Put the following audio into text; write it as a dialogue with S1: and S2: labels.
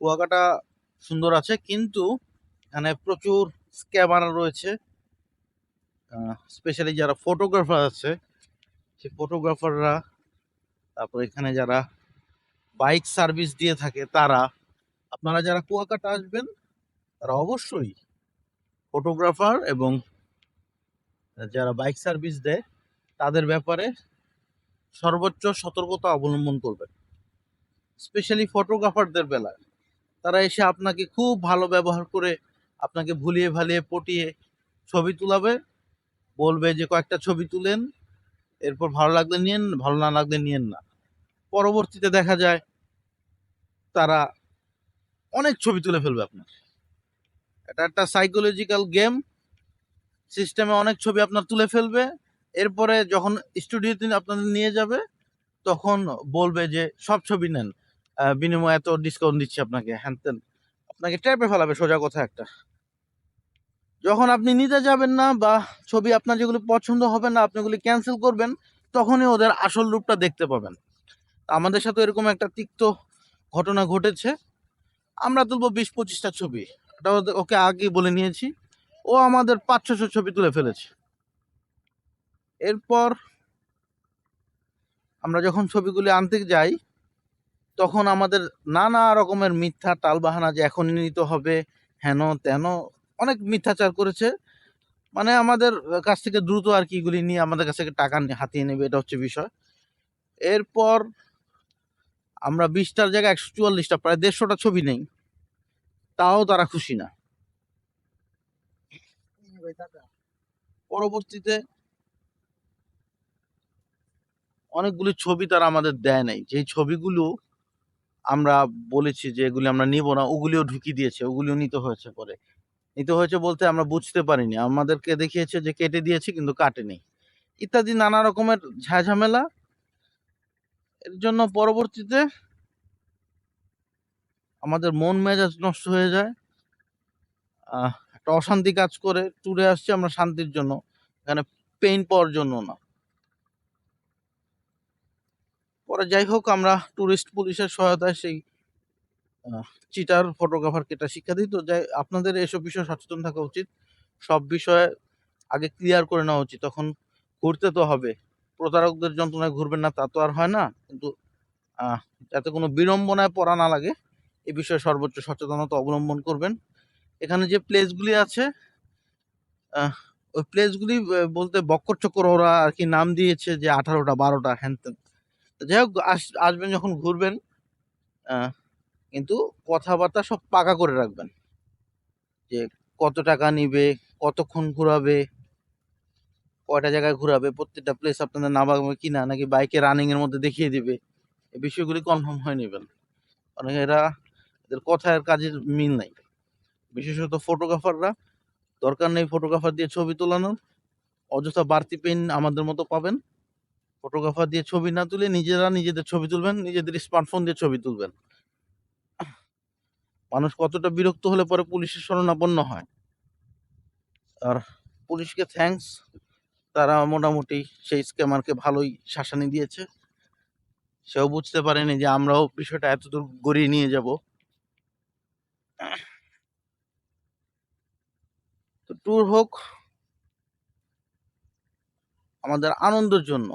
S1: কুয়াকাটা সুন্দর আছে, কিন্তু এখানে প্রচুর স্ক্যামার রয়েছে। স্পেশালি যারা ফটোগ্রাফার আছে সেই ফটোগ্রাফাররা তারপর এখানে যারা বাইক সার্ভিস দিয়ে থাকে, তারা, আপনারা যারা কুয়াকাটা আসবেন, তারা অবশ্যই ফটোগ্রাফার এবং যারা বাইক সার্ভিস দেয়, তাদের ব্যাপারে সর্বোচ্চ সতর্কতা অবলম্বন করবেন। স্পেশালি ফটোগ্রাফারদের বেলায়। তারা এসে আপনাকে খুব ভালো ব্যবহার করে আপনাকে ভুলিয়ে ভালিয়ে পটিয়ে ছবি তুলাবে। বলবে যে, কয়েকটা ছবি তুলেন, এরপর ভালো লাগলে নিয়েন, ভালো না লাগলে নিয়েন না। পরবর্তীতে দেখা যায়, তারা অনেক ছবি তুলে ফেলবে আপনার। এটা একটা সাইকোলজিক্যাল গেম সিস্টেমে অনেক ছবি আপনার তুলে ফেলবে। এরপরে যখন স্টুডিওতে আপনাদের নিয়ে যাবে, তখন বলবে যে, সব ছবি নেন। বিনিময়ে এত ডিসকাউন্ট দিচ্ছি আপনাকে, হ্যান ত্যান। আপনাকে ট্যাপে ফেলাবে, সোজা কথা একটা। যখন আপনি নিতে যাবেন না বা ছবি আপনার যেগুলো পছন্দ হবে না, আপনি ওগুলি ক্যান্সেল করবেন, তখনই ওদের আসল রূপটা দেখতে পাবেন। আমাদের সাথে এরকম একটা তিক্ত ঘটনা ঘটেছে। আমরা তুলবো বিশ পঁচিশটা ছবি। এটা ওকে আগে বলে নিয়েছি। ও আমাদের পাঁচ ছশো ছবি তুলে ফেলেছে। এরপর আমরা যখন ছবিগুলি আনতে যাই তখন আমাদের নানা রকমের মিথ্যা টালবাহানা যে এখনই নিতে হবে, হেন তেন, অনেক মিথ্যাচার করেছে। মানে আমাদের কাছ থেকে দ্রুত আর কি এগুলি নিয়ে আমাদের কাছ থেকে টাকা হাতিয়ে নেবে, এটা হচ্ছে বিষয়। এরপর আমরা বিশটার জায়গায় একশো চুয়াল্লিশটা, প্রায় দেড়শোটা ছবি নেই। তাও তারা খুশি না। পরবর্তীতে অনেকগুলি ছবি তারা আমাদের দেয় নাই। যেই ছবিগুলো আমরা বলেছি যে এগুলি আমরা নিব না, ওগুলিও ঢুকিয়ে দিয়েছে, ওগুলিও নিতে হয়েছে পরে। নিতে হয়েছে বলতে আমরা বুঝতে পারিনি। আমাদেরকে দেখিয়েছে যে কেটে দিয়েছে কিন্তু কাটেনি। ইত্যাদি নানা রকমের ঝাঝামেলা এর জন্য পরবর্তীতে আমাদের মন মেজাজ নষ্ট হয়ে যায়। একটা অশান্তি কাজ করে, ট্যুরে আসছি আমরা শান্তির জন্য। এখানে পেইন পাওয়ার জন্য না। পরে যাই হোক, আমরা ট্যুরিস্ট পুলিশের সহায়তায় সেই চিটার ফটোগ্রাফারকে এটা শিক্ষা দিই। তো যাই, আপনাদের এসব বিষয়ে সচেতন থাকা উচিত। সব বিষয়ে আগে ক্লিয়ার করে নেওয়া উচিত। তখন ঘুরতে তো হবে। প্রতারকদের যন্ত্রণায় ঘুরবেন না, তা তো আর হয় না। কিন্তু যাতে কোনো বিড়ম্বনায় পড়া না লাগে, এ বিষয়ে সর্বোচ্চ সচেতনতা অবলম্বন করবেন। এখানে যে প্লেসগুলি আছে ওই প্লেসগুলি বলতে বক্কর চক্কর ওরা আর কি নাম দিয়েছে যে আঠারোটা, বারোটা, হ্যান যাই হোক আস- আসবেন যখন ঘুরবেন কিন্তু কথাবার্তা সব পাকা করে রাখবেন। যে কত টাকা নিবে, কতক্ষণ ঘোরাবে, কয়টা জায়গায় ঘোরাবে, প্রত্যেকটা প্লেস আপনাদের নামাবে কিনা, নাকি বাইকে রানিং এর মধ্যে দেখিয়ে দিবে, এই বিষয়গুলি কনফার্ম হয়ে নেবেন। কারণ এরা, এদের কথার কাজের মিল নাই। বিশেষত ফটোগ্রাফাররা দরকার নেই ফটোগ্রাফার দিয়ে ছবি তোলানোর, অযথা বাড়তি পেন আমাদের মতো পাবেন। ফটোগ্রাফার দিয়ে ছবি না তুলে নিজেরা নিজেদের ছবি তুলবেন, নিজেদের স্মার্টফোন দিয়ে ছবি তুলবেন। মানুষ কতটা বিরক্ত হলে পরে পুলিশের শরণাপন্ন হয়। আর পুলিশকে থ্যাঙ্কস তারা মোটামুটি সেই স্ক্যামারকে ভালোই শাসানি দিয়েছে। সেও বুঝতে পারেনি যে আমরাও বিষয়টা এতদূর গড়িয়ে নিয়ে যাব। তো ট্যুর হোক, আমাদের আনন্দের জন্য।